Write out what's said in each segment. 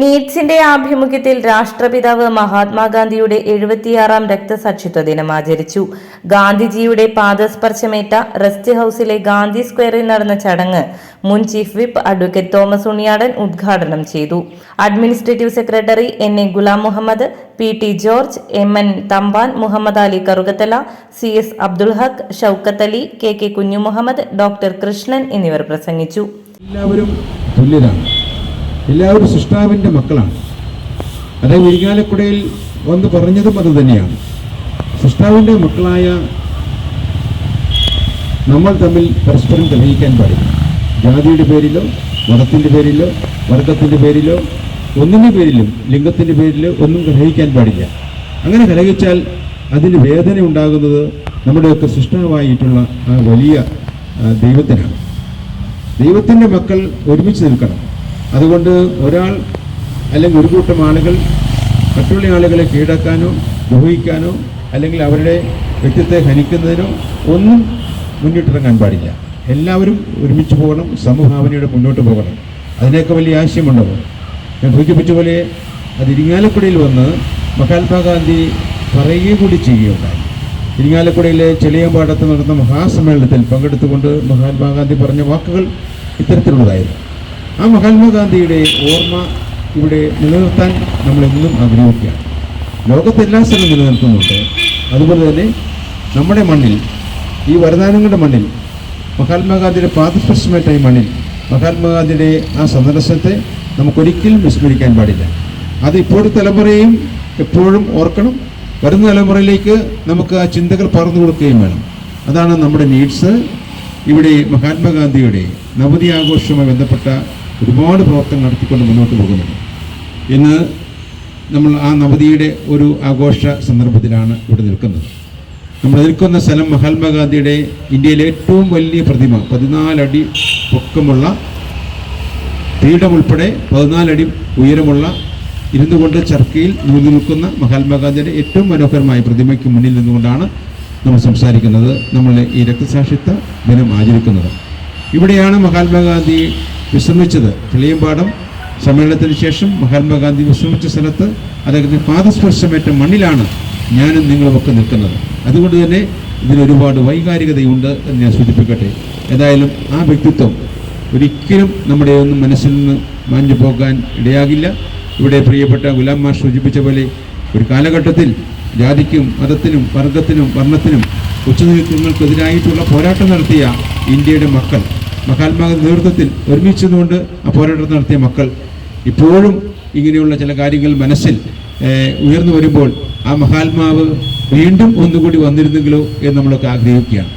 നീറ്റ്സിന്റെ ആഭിമുഖ്യത്തിൽ രാഷ്ട്രപിതാവ് മഹാത്മാഗാന്ധിയുടെ എഴുപത്തിയാറാം രക്തസാക്ഷിത്വ ദിനം ആചരിച്ചു. ഗാന്ധിജിയുടെ പാദസ്പർശമേറ്റ റെസ്റ്റ് ഹൌസിലെ ഗാന്ധി സ്ക്വയറിൽ നടന്ന ചടങ്ങ് മുൻ chief whip advocate Thomas Unniyadan ഉദ്ഘാടനം ചെയ്തു. Administrative secretary N A Gulam Muhammad P T George M N Thampan Muhammad Ali Karukathala C S Abdul Haq Shoukath Ali K K Kunhumuhammad doctor Krishnan എന്നിവർ പ്രസംഗിച്ചു. എല്ലാവരും തുല്യരാണ്. എല്ലാവരും സൃഷ്ടാവിന്റെ മക്കളാണ്. അതായത് ഇരിങ്ങാലക്കുടയിൽ വന്ന് പറഞ്ഞതും അത് തന്നെയാണ്. സൃഷ്ടാവിന്റെ മക്കളായ നമ്മൾ തമ്മിൽ പരസ്പരം തെളിയിക്കാൻ പാടില്ല. ജാതിയുടെ പേരിലോ മതത്തിന്റെ പേരിലോ വർഗത്തിന്റെ പേരിലോ ഒന്നിന്റെ പേരിലും ലിംഗത്തിന്റെ പേരിലോ ഒന്നും കലഹിക്കാൻ പാടില്ല. അങ്ങനെ കലഹിച്ചാൽ അതിന് വേദന ഉണ്ടാകുന്നത് നമ്മുടെയൊക്കെ സൃഷ്ടാവായിട്ടുള്ള ആ വലിയ ദൈവത്തിനാണ്. ദൈവത്തിന്റെ മക്കൾ ഒരുമിച്ച് നിൽക്കണം. അതുകൊണ്ട് ഒരാൾ അല്ലെങ്കിൽ ഒരു കൂട്ടം ആളുകൾ മറ്റുള്ള ആളുകളെ കീഴടക്കാനോ ദ്രോഹിക്കാനോ അല്ലെങ്കിൽ അവരുടെ വ്യക്തിത്വത്തെ ഹനിക്കുന്നതിനോ ഒന്നും മുന്നിട്ടിറങ്ങാൻ പാടില്ല. എല്ലാവരും ഒരുമിച്ച് പോകണം സമഭാവനയുടെ മുന്നോട്ട് പോകണം. അതിനൊക്കെ വലിയ ആശയമുണ്ടാവും. ഞാൻ സൂചിപ്പിച്ച പോലെ അത് ഇരിങ്ങാലക്കുടയിൽ വന്ന് മഹാത്മാഗാന്ധി പറയുകയും കൂടി ചെയ്യുകയുണ്ടായി. ഇരിങ്ങാലക്കുടയിലെ ചെളിയമ്പാടത്ത് നടന്ന മഹാസമ്മേളനത്തിൽ പങ്കെടുത്തുകൊണ്ട് മഹാത്മാഗാന്ധി പറഞ്ഞ വാക്കുകൾ ഇത്തരത്തിലുള്ളതായിരുന്നു. ആ മഹാത്മാഗാന്ധിയുടെ ഓർമ്മ ഇവിടെ നിലനിർത്താൻ നമ്മളെന്നും ആഗ്രഹിക്കുകയാണ്. ലോകത്തെല്ലാ സ്ഥലവും നിലനിർത്തുന്നുണ്ട് അതുപോലെ തന്നെ നമ്മുടെ മണ്ണിൽ ഈ വരദാനങ്ങളുടെ മണ്ണിൽ മഹാത്മാഗാന്ധിയുടെ പാദസ്പർശമേറ്റ ഈ മണ്ണിൽ മഹാത്മാഗാന്ധിയുടെ ആ സന്ദർശനത്തെ നമുക്കൊരിക്കലും വിസ്മരിക്കാൻ പാടില്ല. അത് ഇപ്പോഴത്തെ തലമുറയും എപ്പോഴും ഓർക്കണം. വരുന്ന തലമുറയിലേക്ക് നമുക്ക് ആ ചിന്തകൾ പകർന്നു കൊടുക്കുകയും വേണം. അതാണ് നമ്മുടെ നീഡ്സ്. ഇവിടെ മഹാത്മാഗാന്ധിയുടെ നവതി ആഘോഷവുമായി ബന്ധപ്പെട്ട ഒരുപാട് പ്രവർത്തനങ്ങൾ നടത്തിക്കൊണ്ട് മുന്നോട്ട് പോകുന്നുണ്ട് ഇന്ന് നമ്മൾ ആ നവതിയുടെ ഒരു ആഘോഷ സന്ദർഭത്തിലാണ് ഇവിടെ നിൽക്കുന്നത്. നമ്മൾ നിൽക്കുന്ന സ്ഥലം മഹാത്മാഗാന്ധിയുടെ ഇന്ത്യയിലെ ഏറ്റവും വലിയ പ്രതിമ പതിനാലടി പൊക്കമുള്ള പീഠം ഉൾപ്പെടെ പതിനാലടി ഉയരമുള്ള ഇരുന്നു കൊണ്ട് ചർക്കയിൽ നൂതി നിൽക്കുന്ന മഹാത്മാഗാന്ധിയുടെ ഏറ്റവും മനോഹരമായ പ്രതിമയ്ക്ക് മുന്നിൽ നിന്നുകൊണ്ടാണ് നമ്മൾ സംസാരിക്കുന്നത്. നമ്മൾ ഈ രക്തസാക്ഷിത്വ ദിനം ആചരിക്കുന്നത്. ഇവിടെയാണ് മഹാത്മാഗാന്ധി വിശ്രമിച്ചത്. കിളിയമ്പാടം സമ്മേളനത്തിന് ശേഷം മഹാത്മാഗാന്ധി വിശ്രമിച്ച സ്ഥലത്ത് അദ്ദേഹത്തിന് പാദസ്പർശമേറ്റ മണ്ണിലാണ് ഞാനും നിങ്ങളുമൊക്കെ നിൽക്കുന്നത്. അതുകൊണ്ട് തന്നെ ഇതിനൊരുപാട് വൈകാരികതയുണ്ട് എന്ന് ഞാൻ സൂചിപ്പിക്കട്ടെ. ഏതായാലും ആ വ്യക്തിത്വം ഒരിക്കലും നമ്മുടെ ഒന്നും മനസ്സിൽ നിന്ന് മാഞ്ഞു പോകാൻ ഇടയാകില്ല. ഇവിടെ പ്രിയപ്പെട്ട ഗുലാം മാർ സൂചിപ്പിച്ച പോലെ ഒരു കാലഘട്ടത്തിൽ ജാതിക്കും മതത്തിനും വർഗത്തിനും വർണത്തിനും ഉച്ചനീക്കങ്ങൾക്കെതിരായിട്ടുള്ള പോരാട്ടം നടത്തിയ ഇന്ത്യയുടെ മക്കൾ മഹാത്മാഗാന്ധി നേതൃത്വത്തിൽ ഒരുമിച്ചതുകൊണ്ട് ആ പോരാട്ടം നടത്തിയ മക്കൾ ഇപ്പോഴും ഇങ്ങനെയുള്ള ചില കാര്യങ്ങൾ മനസ്സിൽ ഉയർന്നു വരുമ്പോൾ ആ മഹാത്മാവ് വീണ്ടും ഒന്നുകൂടി വന്നിരുന്നെങ്കിലോ എന്ന് നമ്മളൊക്കെ ആഗ്രഹിക്കുകയാണ്.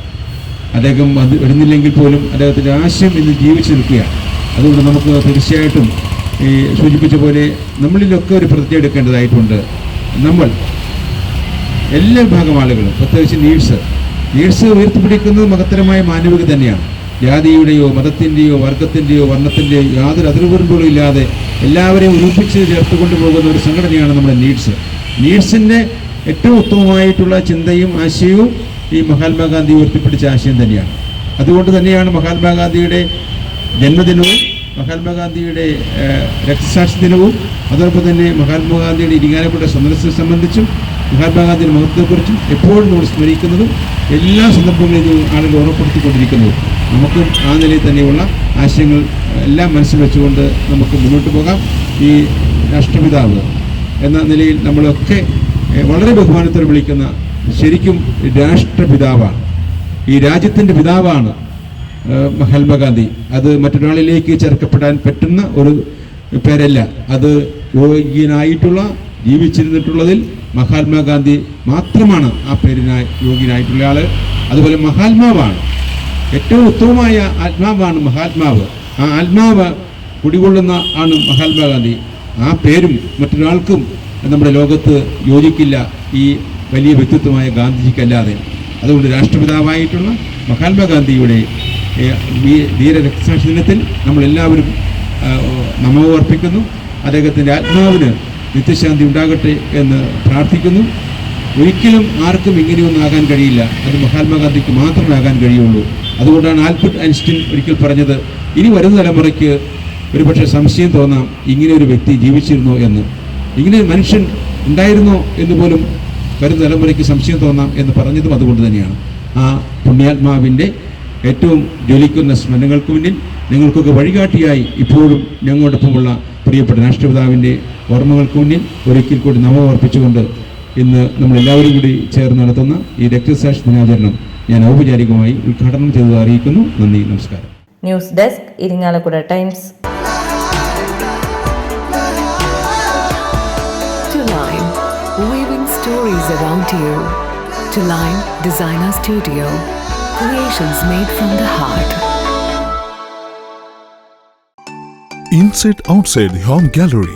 അദ്ദേഹം വന്ന് വരുന്നില്ലെങ്കിൽ പോലും അദ്ദേഹത്തിന്റെ ആശയം ഇന്ന് ജീവിച്ചു നിൽക്കുകയാണ്. അതുകൊണ്ട് നമുക്ക് തീർച്ചയായിട്ടും ഈ സൂചിപ്പിച്ച പോലെ നമ്മളിലൊക്കെ ഒരു പ്രതിജ്ഞ എടുക്കേണ്ടതായിട്ടുണ്ട്. നമ്മൾ എല്ലാ വിഭാഗം ആളുകളും പ്രത്യേകിച്ച് നീഴ്സ് നീഴ്സ് ഉയർത്തിപ്പിടിക്കുന്നത് മഹത്തരമായ മാനവിക തന്നെയാണ്. ജാതിയുടെയോ മതത്തിന്റെയോ വർഗത്തിന്റെയോ വർണത്തിന്റെയോ യാതൊരു അതിർവരമ്പുകളും ഇല്ലാതെ എല്ലാവരെയും ഒരുമിച്ച് ചേർത്ത് കൊണ്ടുപോകുന്ന ഒരു സംഘടനയാണ് നമ്മുടെ നീഡ്സ്. നീഡ്സിന്റെ ഏറ്റവും ഉത്തമമായിട്ടുള്ള ചിന്തയും ആശയവും ഈ മഹാത്മാഗാന്ധി ഉയർത്തിപ്പിടിച്ച ആശയം തന്നെയാണ്. അതുകൊണ്ട് തന്നെയാണ് മഹാത്മാഗാന്ധിയുടെ ജന്മദിനവും മഹാത്മാഗാന്ധിയുടെ രക്തസാക്ഷി ദിനവും അതോടൊപ്പം തന്നെ മഹാത്മാഗാന്ധിയുടെ ഇരിങ്ങാലക്കുട്ട സന്ദർശനം സംബന്ധിച്ചും മഹാത്മാഗാന്ധിയുടെ മഹത്വത്തെക്കുറിച്ചും എപ്പോഴും നമ്മൾ സ്മരിക്കുന്നതും എല്ലാ സന്ദർഭങ്ങളിലും ആളുകൾ ഓർമ്മപ്പെടുത്തിക്കൊണ്ടിരിക്കുന്നതും. നമുക്കും ആ നിലയിൽ തന്നെയുള്ള ആശയങ്ങൾ എല്ലാം മനസ്സിൽ വെച്ചുകൊണ്ട് നമുക്ക് മുന്നോട്ട് പോകാം. ഈ രാഷ്ട്രപിതാവ് എന്ന നിലയിൽ നമ്മളൊക്കെ വളരെ ബഹുമാനത്തോടെ വിളിക്കുന്ന ശരിക്കും രാഷ്ട്രപിതാവാണ്. ഈ രാജ്യത്തിന്റെ പിതാവാണ് മഹാത്മാഗാന്ധി അത് മറ്റൊരാളിലേക്ക് ചേർക്കപ്പെടാൻ പറ്റുന്ന ഒരു പേരല്ല. അത് യോഗ്യനായിട്ടുള്ള ജീവിച്ചിരുന്നിട്ടുള്ളതിൽ മഹാത്മാഗാന്ധി മാത്രമാണ് ആ പേരിനായി യോഗ്യനായിട്ടുള്ള ആൾ അതുപോലെ മഹാത്മാവാണ്. ഏറ്റവും ഉത്തമമായ ആത്മാവാണ് മഹാത്മാവ്. ആ ആത്മാവ് കുടികൊള്ളുന്ന ആണ് മഹാത്മാഗാന്ധി. ആ പേരും മറ്റൊരാൾക്കും നമ്മുടെ ലോകത്ത് യോജിക്കില്ല ഈ വലിയ വ്യക്തിത്വമായ ഗാന്ധിജിക്കല്ലാതെ. അതുകൊണ്ട് രാഷ്ട്രപിതാവായിട്ടുള്ള മഹാത്മാഗാന്ധിയുടെ ധീരരക്തസാക്ഷി ധീര രക്തസാക്ഷി ദിനത്തിൽ നമ്മളെല്ലാവരും നമവർപ്പിക്കുന്നു അദ്ദേഹത്തിന്റെ ആത്മാവിന് നിത്യശാന്തി ഉണ്ടാകട്ടെ എന്ന് പ്രാർത്ഥിക്കുന്നു. ഒരിക്കലും ആർക്കും ഇങ്ങനെയൊന്നും ആകാൻ കഴിയില്ല. അത് മഹാത്മാഗാന്ധിക്ക് മാത്രമേ ആകാൻ കഴിയുള്ളൂ. അതുകൊണ്ടാണ് ആൽബർട്ട് ഐൻസ്റ്റീൻ ഒരിക്കൽ പറഞ്ഞത് ഇനി വരുന്ന തലമുറയ്ക്ക് ഒരുപക്ഷെ സംശയം തോന്നാം ഇങ്ങനെ ഒരു വ്യക്തി ജീവിച്ചിരുന്നോ എന്ന്. ഇങ്ങനെ മനുഷ്യൻ ഉണ്ടായിരുന്നോ എന്ന് പോലും വരുന്ന തലമുറയ്ക്ക് സംശയം തോന്നാം എന്ന് പറഞ്ഞതും അതുകൊണ്ട് തന്നെയാണ്. ആ പുണ്യാത്മാവിന്റെ ഏറ്റവും ജ്വലിക്കുന്ന സ്മരണകൾക്ക് മുന്നിൽ നിങ്ങൾക്കൊക്കെ വഴികാട്ടിയായി ഇപ്പോഴും ഞങ്ങളോടൊപ്പമുള്ള പ്രിയപ്പെട്ട രാഷ്ട്രപിതാവിന്റെ ഓർമ്മകൾക്ക് മുന്നിൽ ഒരിക്കൽ കൂടി നവമർപ്പിച്ചുകൊണ്ട് ഇന്ന് നമ്മളെല്ലാവരും കൂടി ചേർന്ന് നടത്തുന്ന ഈ രക്തസാക്ഷി ദിനാചരണം ഞാൻ ഔപചാരികമായി ഉദ്ഘാടനം ചെയ്തത് അറിയിക്കുന്നു നന്ദി നമസ്കാരം news desk Irinjalakuda times To Line, weaving stories around you. To Line Designer Studio, creations made from the heart. Inside outside home gallery